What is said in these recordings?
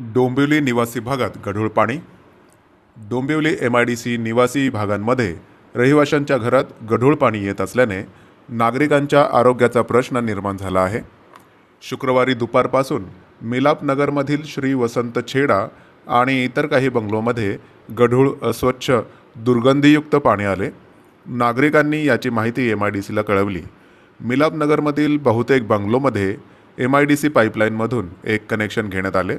डोंबिवली निवासी भागात गढूळ पाणी Dombivli M I D C निवासी भागांमध्ये रहिवाशांच्या घरात गढूळ पाणी येत असल्याने नागरिकांच्या आरोग्याचा प्रश्न निर्माण झाला आहे. शुक्रवारी दुपारपासून मिलापनगरमधील श्री वसंत छेडा आणि इतर काही बंगलोमध्ये गढूळ अस्वच्छ दुर्गंधीयुक्त पाणी आले. नागरिकांनी याची माहिती एम आय डी सीला कळवली. मिलापनगरमधील बहुतेक बंगलोमध्ये एम आय डी सी पाईपलाईनमधून एक कनेक्शन घेण्यात आले.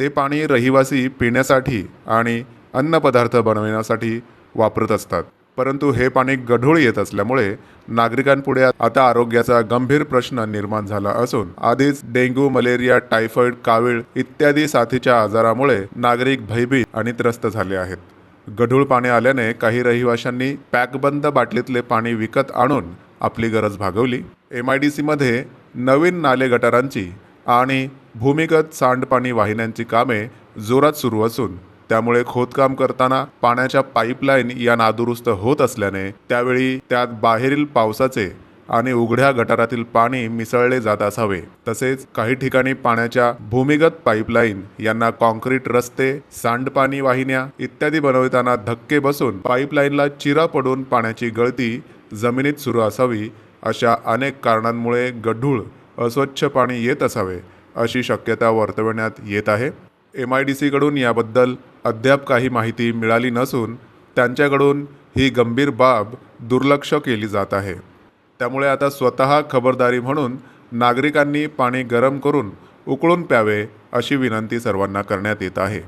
ते पाणी रहिवासी पिण्यासाठी आणि अन्नपदार्थ बनवण्यासाठी वापरत असतात. परंतु हे पाणी गढूळ येत असल्यामुळे नागरिकांपुढे आता आरोग्याचा गंभीर प्रश्न निर्माण झाला असून आधीच डेंग्यू मलेरिया टायफॉइड कावीळ इत्यादी साथीच्या आजारामुळे नागरिक भयभीत आणि त्रस्त झाले आहेत. गढूळ पाणी आल्याने काही रहिवाशांनी पॅकबंद बाटलीतले पाणी विकत आणून आपली गरज भागवली. एम आय डी सीमध्ये नवीन नाले गटारांची आणि भूमिगत सांडपाणी वाहिन्यांची कामे जोरात सुरू असून त्यामुळे खोदकाम करताना पाण्याच्या पाईपलाईन या नादुरुस्त होत असल्याने त्यावेळी त्यात बाहेरील पावसाचे आणि उघड्या गटारातील पाणी मिसळले जात असावे. तसेच काही ठिकाणी पाण्याच्या भूमिगत पाईपलाईन यांना कॉन्क्रीट रस्ते सांडपाणी वाहिन्या इत्यादी बनवताना धक्के बसून पाईपलाईनला चिरा पडून पाण्याची गळती जमिनीत सुरू असावी अशा अनेक कारणांमुळे गढूळ अस्वच्छ पाणी येत असावे. अशी शक्यता वर्तवण्यात येत आहे. एम आय डी सीकडून याबद्दल अद्याप काही माहिती मिळाली नसून त्यांच्याकडून ही गंभीर बाब दुर्लक्ष केली जात आहे. त्यामुळे आता स्वतः खबरदारी म्हणून नागरिकांनी पाणी गरम करून उकळून प्यावे अशी विनंती सर्वांना करण्यात येत आहे.